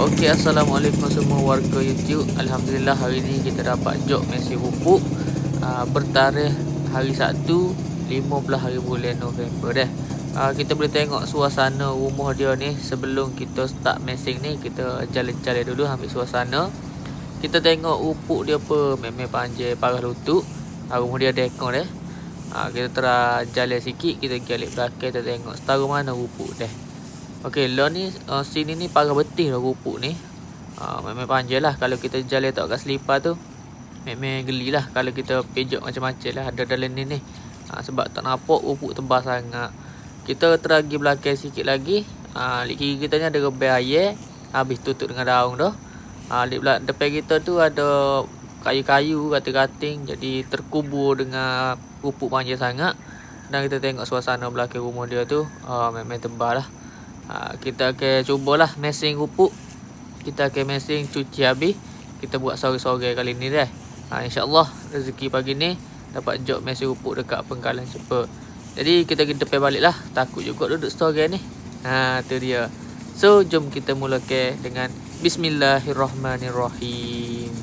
Okey, Assalamualaikum semua warga YouTube. Alhamdulillah hari ni kita dapat job Messi Rupuk uh, bertarikh hari Sabtu 15 hari bulan November dah. Uh, kita boleh tengok suasana rumah dia ni sebelum kita start messing ni kita jalan-jalan dulu ambil suasana. Kita tengok rupuk dia apa memang panjang parah lutut. Uh, rumah dia dekor dah. Uh, kita terus jalan sikit kita galik belakang kita tengok setara mana rupuk dah. Okey, lo ni uh, sini ni parah betih lah rupuk ni. Uh, memang panjang lah kalau kita jalan tak kat selipar tu. Memang geli lah kalau kita pejok macam-macam lah ada dalam ni ni. Uh, sebab tak nampak rupuk tebal sangat. Kita teragi belakang sikit lagi. Uh, di kiri kita ni ada rebel air. Habis tutup dengan daun dah. Uh, di belakang depan kita tu ada kayu-kayu, kating-kating. Jadi terkubur dengan rupuk panjang sangat. Dan kita tengok suasana belakang rumah dia tu. Uh, memang tebal lah. Ha, kita akan cubalah messing rupuk. Kita akan messing cuci habis. Kita buat sore-sore kali ni dah. Ha, InsyaAllah rezeki pagi ni dapat job messing rupuk dekat pengkalan cepat. Jadi kita kita depan balik lah. Takut juga duduk sore ni. Ha, tu dia. So, jom kita mulakan dengan Bismillahirrahmanirrahim.